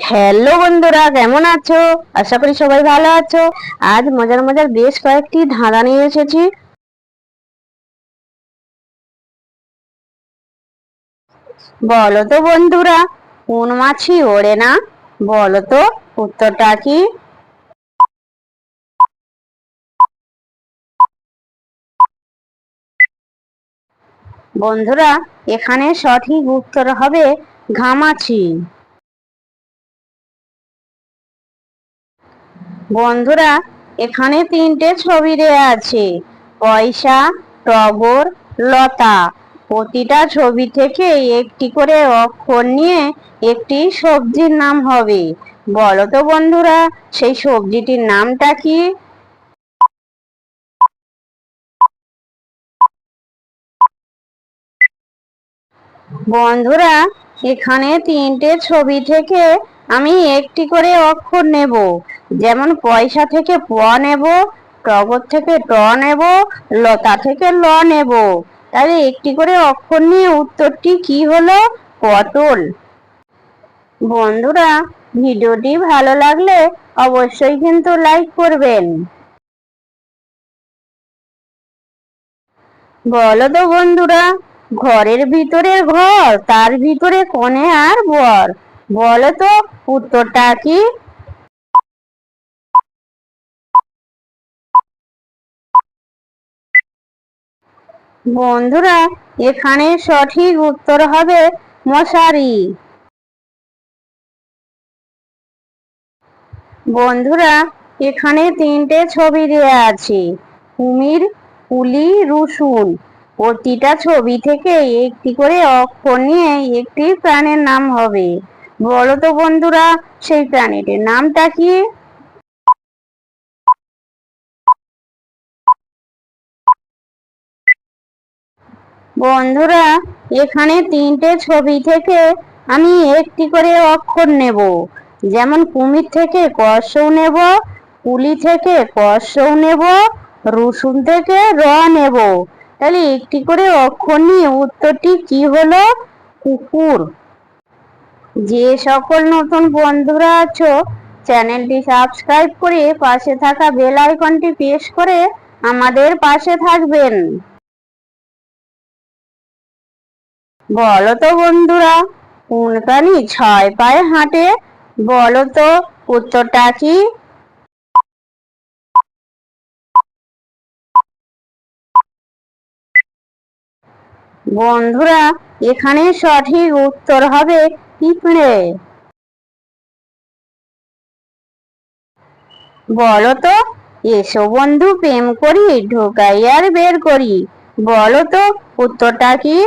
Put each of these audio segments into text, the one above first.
Hello বন্ধুরা, কেমন আছো? আশা করি সবাই ভালো আছো। আজ মজার মজার বেশ কয়েকটি ধাঁধা নিয়ে এসেছি। বলো তো বন্ধুরা, কোন মাছি ওড়ে না? বলো তো উত্তরটা কি? বন্ধুরা, এখানে সঠিক উত্তর হবে ঘামাছি বন্ধুরা, এখানে তিনটে ছবি দেয়া আছে। পয়সা, টগর, লতা। প্রতিটা ছবি থেকে একটি করে অক্ষর নিয়ে একটি সবজির নাম হবে। বলো তো বন্ধুরা, সেই সবজিটির নামটা কি? বন্ধুরা, এখানে তিনটে ছবি থেকে আমি একটি করে অক্ষর নেব। যেমন পয়সা থেকে প নেব, টগর থেকে ট নেব, লতা থেকে ল নেব। তাহলে একটি করে অক্ষর নিয়ে উত্তরটি কি হলো? পটল। বন্ধুরা, ভিডিওটি ভালো লাগলে অবশ্যই কিন্তু লাইক করবেন। বলো তো বন্ধুরা, ঘরের ভিতরে ঘর, তার ভিতরে কনে আর বর? বলো তো, উত্তরটা কি? বন্ধুরা, এখানে সঠিক উত্তর হবে মশারি। বন্ধুরা, এখানে তিনটে ছবি দেওয়া আছে। কুমির পুলি রসুন। প্রতিটা ছবি থেকে একটি করে অক্ষর নিয়ে একটি প্রাণের নাম হবে। বলো তো বন্ধুরা, সেই প্রাণীটির নামটা কি? বন্ধুরা, এখানে তিনটে ছবি থেকে আমি একটি করে অক্ষর নেব। যেমন কুমির থেকে কষও নেব পুলি থেকে কষও নেব, রসুন থেকে র নেব। তাহলে একটি করে অক্ষর নিয়ে উত্তরটি কি হলো? কুকুর। যে সকল নতুন বন্ধুরা আছো, চ্যানেলটি সাবস্ক্রাইব করে পাশে থাকা বেল আইকনটি প্রেস করে আমাদের পাশে থাকবেন। বলো তো বন্ধুরা কোন প্রাণী ছয় পায়ে হাঁটে বলো তো উত্তরটা কি? বন্ধুরা, এখানে সঠিক উত্তর হবে পিঁপড়ে। বলো তো এসো বন্ধু, প্রেম করি, ঢোকাই আর বের করি। বলো তো উত্তরটা কি?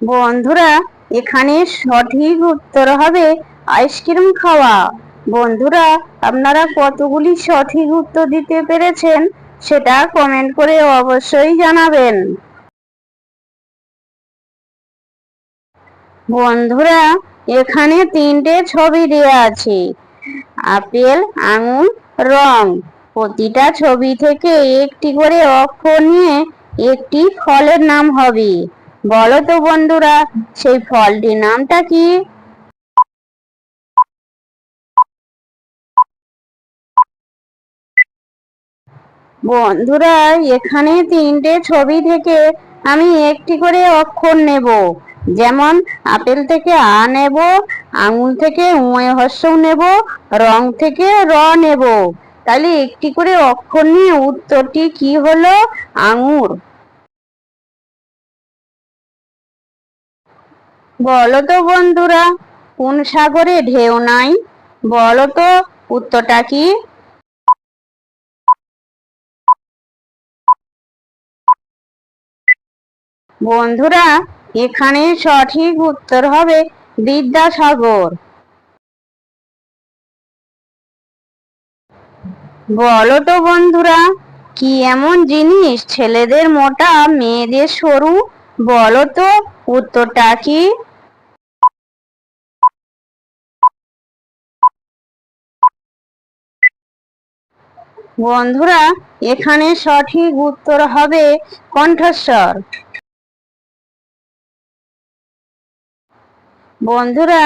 বন্ধুরা, এখানে সঠিক উত্তর হবে আইসক্রিম খাওয়া। বন্ধুরা, আপনারা কতগুলি সঠিক উত্তর দিতে পেরেছেন সেটা কমেন্ট করে অবশ্যই জানাবেন। বন্ধুরা, এখানে তিনটে ছবি দেওয়া আছে। আপেল, আঙুর, রং। প্রতিটা ছবি থেকে একটি করে অক্ষর নিয়ে একটি ফলের নাম হবে। বলো তো বন্ধুরা, সেই ফলটির নামটা কি? বন্ধুরা, এখানে তিনটে ছবি থেকে আমি একটি করে অক্ষর নেব। যেমন, আপেল থেকে আ নেব, আঙুল থেকে উয়ে হস্য নেব, রং থেকে র নেব। তাহলে একটি করে অক্ষর নিয়ে উত্তরটি কি হলো? আঙুর। বলো তো বন্ধুরা, কোন সাগরে ঢেউ নাই? বলো তো উত্তরটা কি? বন্ধুরা, এখানে সঠিক উত্তর হবে বিদ্যাসাগর। বলো তো বন্ধুরা, কি এমন জিনিস ছেলেদের মোটা মেয়েদের সরু? বলো তো উত্তরটা কি? বন্ধুরা, এখানে সঠিক উত্তর হবে কণ্ঠস্বর। বন্ধুরা,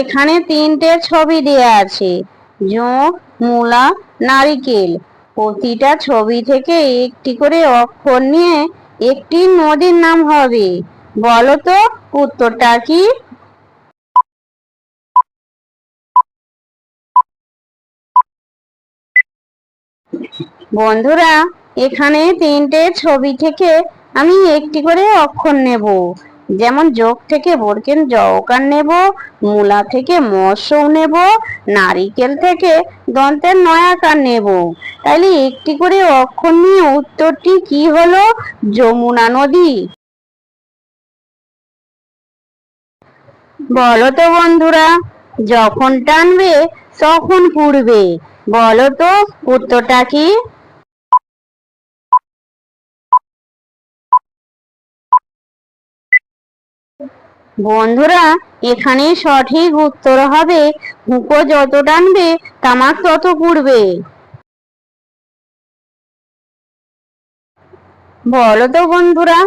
এখানে তিনটে ছবি দেয়া আছে। জোঁক মূলা, নারিকেল। প্রতিটা ছবি থেকে একটি করে অক্ষর নিয়ে একটি নদীর নাম হবে। বলো তো, উত্তরটা কি? বন্ধুরা, এখানে তিনটে ছবি থেকে আমি একটি করে অক্ষর নেব। যেমন যোগ থেকে বরকেন জওকার নেব, মূলা থেকে মৎস্য নেব, নারিকেল থেকে দন্তের নয়াকার নেব। তাইলে একটি করে অক্ষর নিয়ে উত্তরটি কি হলো? যমুনা নদী। বলো তো বন্ধুরা, যখন টানবে তখন পুড়বে। বলো তো, উত্তরটা কি? বন্ধুরা এখানে সঠিক উত্তর হবে, হুঁকো যত টানবে, তামাক তত পুড়বে বলো তো বন্ধুরা,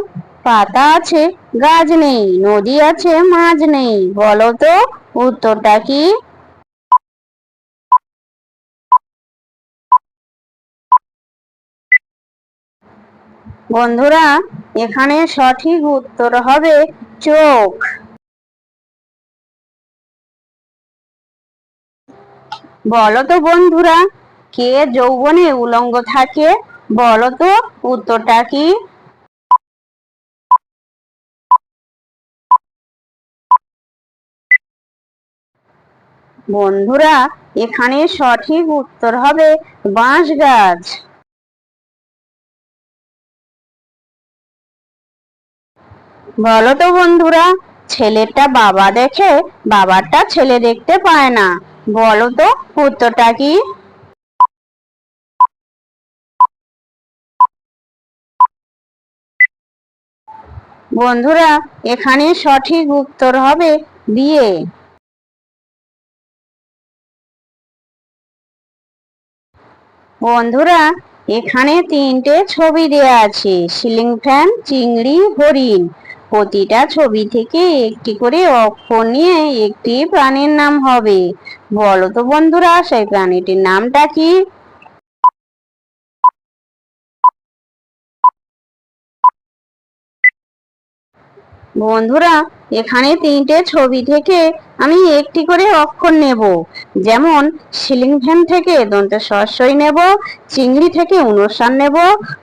পাতা আছে, গাছ নেই, নদী আছে, মাছ নেই, বলো তো, উত্তরটা কি? বন্ধুরা, এখানে সঠিক উত্তর হবে চোখ। বলো বন্ধুরা, কে যৌবনে উলঙ্গ থাকে? বলো উত্তরটা কি? বন্ধুরা, এখানে সঠিক উত্তর হবে বাঁশ গাছ বলো তো বন্ধুরা ছেলেটা বাবা দেখে বাবারটা ছেলে দেখতে পায় না। বলো তো, উত্তরটা কি? বন্ধুরা, এখানে সঠিক উত্তর হবে বিয়ে। বন্ধুরা, এখানে তিনটে ছবি দেয়া আছে, সিলিং ফ্যান, চিংড়ি, হরিণ। প্রতিটা ছবি থেকে একটি করে অক্ষর নিয়ে একটি প্রাণীর নাম হবে। বলো তো বন্ধুরা, সেই প্রাণীটির নামটা কি? বন্ধুরা, এখানে তিনটে ছবি থেকে আমি একটি করে অক্ষর নেব। যেমন সিলিং ফ্যান থেকে দন্তে সরসই নেব, চিংড়ি থেকে অনুসার নেব,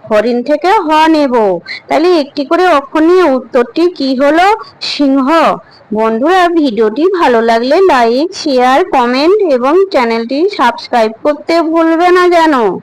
হরিণ থেকে হ নেব। তাহলে একটি করে অক্ষর নিয়ে উত্তরটি কি হলো? সিংহ। বন্ধুরা, ভিডিওটি ভালো লাগলে লাইক শেয়ার কমেন্ট এবং চ্যানেলটি সাবস্ক্রাইব করতে ভুলবে না যেন।